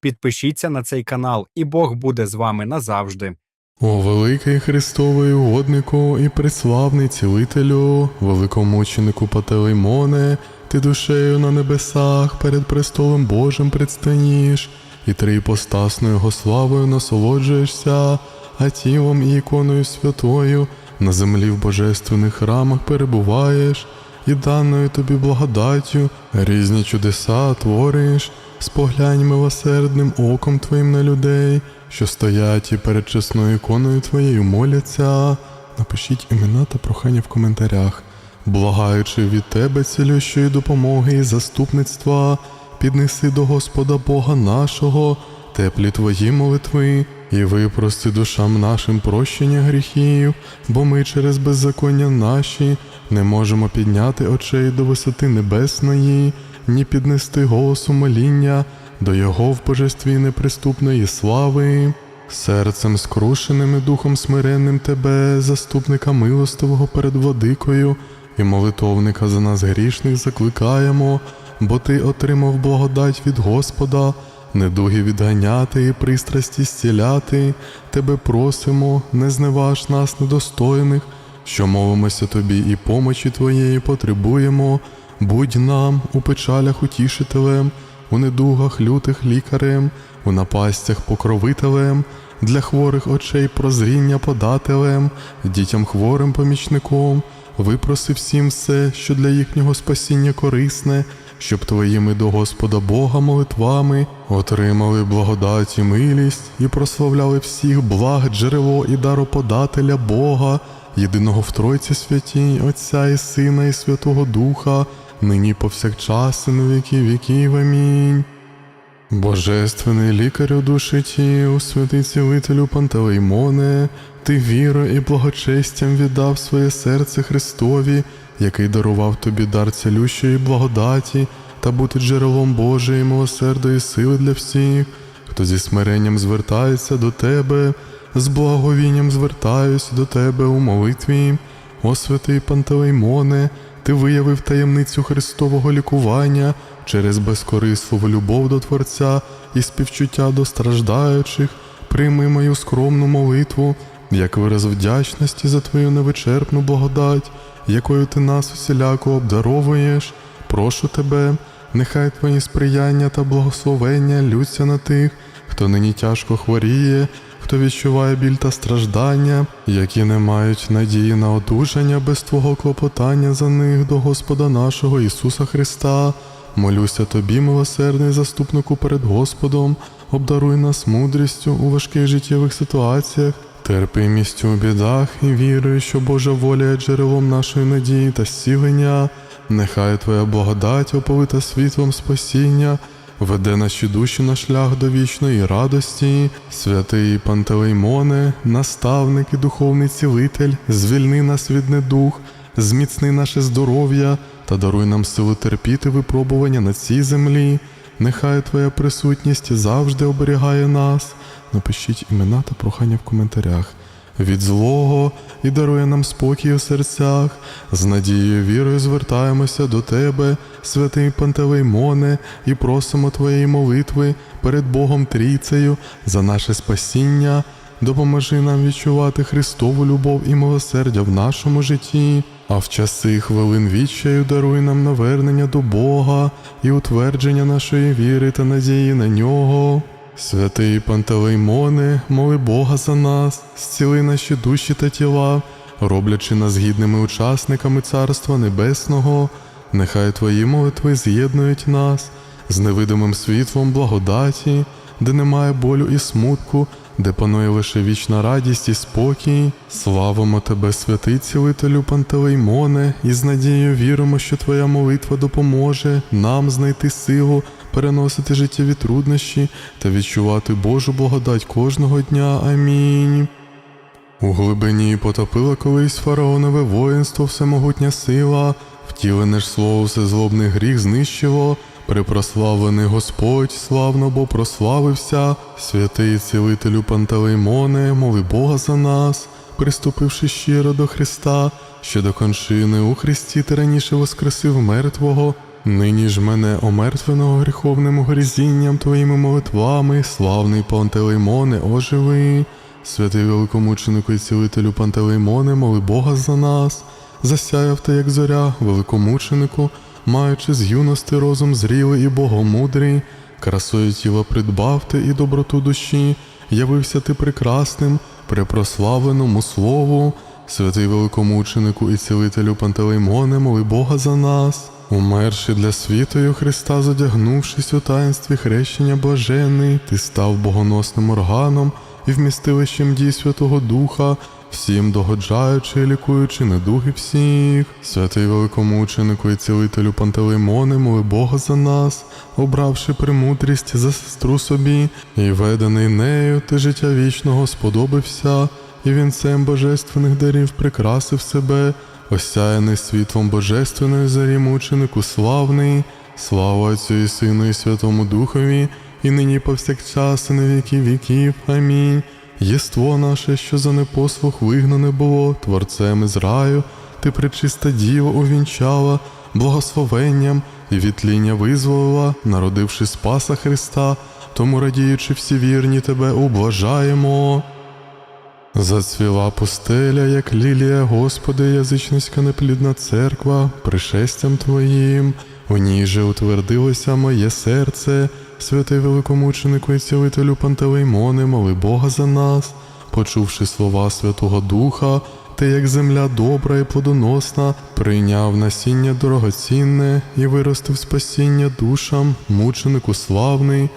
підпишіться на цей канал, і Бог буде з вами назавжди. О великий Христовий угоднику і преславний цілителю, великомученику Пателеймоне, ти душею на небесах перед престолом Божим предстаніш, і триіпостасною його славою насолоджуєшся, а тілом і іконою святою на землі в божественних храмах перебуваєш, і даною тобі благодаттю різні чудеса твориш, споглянь милосердним оком твоїм на людей, що стоять і перед чесною іконою твоєю моляться. Напишіть імена та прохання в коментарях, благаючи від тебе цілющої допомоги і заступництва, піднеси до Господа Бога нашого, теплі твої молитви, і випрости душам нашим прощення гріхів, бо ми через беззаконня наші не можемо підняти очей до висоти небесної, ні піднести голосу моління до Його в божестві неприступної слави. Серцем скрушеним і духом смиренним тебе, заступника милостивого перед владикою, і молитовника за нас грішних закликаємо, бо ти отримав благодать від Господа, недуги відганяти і пристрасті зціляти. Тебе просимо, не зневаж нас недостойних, що мовимося тобі і помочі твоєї потребуємо. Будь нам у печалях утішителем, у недугах лютих лікарем, у напастях покровителем, для хворих очей прозріння подателем, дітям хворим помічником, випроси всім все, що для їхнього спасіння корисне, щоб твоїми до Господа Бога молитвами отримали благодать і милість і прославляли всіх благ джерело і дароподателя Бога, єдиного в Тройці святій, Отця і Сина, і Святого Духа, нині повсякчас і на віки віків. Амінь. Божественний лікарю душі тіл, святий цілителю Пантелеймоне, ти вірою і благочестям віддав своє серце Христові, який дарував тобі дар цілющої благодаті та бути джерелом Божої милосердої сили для всіх, хто зі смиренням звертається до тебе, з благовінням звертаюсь до тебе у молитві. О святий Пантелеймоне, ти виявив таємницю Христового лікування через безкорисливу любов до Творця і співчуття до страждаючих. Прийми мою скромну молитву, як вираз вдячності за твою невичерпну благодать, якою ти нас усіляко обдаровуєш. Прошу тебе, нехай твої сприяння та благословення лються на тих, хто нині тяжко хворіє, хто відчуває біль та страждання, які не мають надії на одужання без Твого клопотання за них до Господа нашого Ісуса Христа. Молюся тобі, милосердний заступнику перед Господом, обдаруй нас мудрістю у важких життєвих ситуаціях, терпимістю у бідах і вірою, що Божа воля є джерелом нашої надії та зцілення. Нехай Твоя благодать оповита світлом спасіння, веде наші душі на шлях до вічної радості, святий Пантелеймоне, наставник і духовний цілитель, звільни нас від недух, зміцни наше здоров'я та даруй нам силу терпіти випробування на цій землі. Нехай Твоя присутність завжди оберігає нас. Напишіть імена та прохання в коментарях. Від злого і дарує нам спокій у серцях. З надією вірою звертаємося до Тебе, святий Пантелеймоне, і просимо Твоєї молитви перед Богом Трійцею за наше спасіння. Допоможи нам відчувати Христову любов і милосердя в нашому житті, а в часи хвилин відчаю даруй нам навернення до Бога і утвердження нашої віри та надії на нього. Святий Пантелеймоне, моли Бога за нас, зціли наші душі та тіла, роблячи нас гідними учасниками Царства Небесного, нехай Твої молитви з'єднують нас з невидимим світлом благодаті, де немає болю і смутку, де панує лише вічна радість і спокій. Славимо Тебе, святий цілителю Пантелеймоне, і з надією віримо, що Твоя молитва допоможе нам знайти силу, переносити життєві труднощі та відчувати Божу благодать кожного дня. Амінь. У глибині потопило колись фараонове воїнство, всемогутня сила, втілене ж слово всезлобний гріх знищило. Припрославлений Господь, славно бо прославився, святий цілителю Пантелеймоне, моли Бога за нас, приступивши щиро до Христа, що до кончини у Христі ти раніше воскресив мертвого, Нині ж мене омертвеного гріховним грізінням твоїми молитвами, славний Пантелеймоне, оживи. Святий великомученику і цілителю Пантелеймоне, моли Бога за нас. Засяяв ти, як зоря, великомученику, маючи з юності розум зрілий і богомудрий, красою тіла придбав ти і доброту душі, явився ти прекрасним, препрославленому слову. Святий великомученику і цілителю Пантелеймоне, моли Бога за нас. Умерши для у Христа, задягнувшись у таїнстві хрещення блаженний, ти став богоносним органом і вмістилищем дій Святого Духа, всім догоджаючи і лікуючи недуги всіх. Святий великомученику і цілителю Пантелеймоне, моли Бога за нас, обравши премудрість за сестру собі, і ведений нею, ти життя вічного сподобався, і вінцем божественних дарів прикрасив себе, осяяний світлом божественної зарі мученику славний, слава Отцю і Сину і Святому Духові, і нині повсякчас, і на віки віків. Амінь. Єство наше, що за непослух вигнане було, Творцем із раю, ти пречиста діва увінчала, благословенням і від тління визволила, народивши Спаса Христа, тому радіючи всі вірні тебе, ублажаємо. Зацвіла пустеля, як лілія, Господи, язичницька неплідна церква, пришестям Твоїм, у ній же утвердилося моє серце, святий великомученику і цілителю Пантелеймоне, моли Бога за нас, почувши слова Святого Духа, ти, як земля добра і плодоносна, прийняв насіння дорогоцінне і виростив спасіння душам, мученику славний,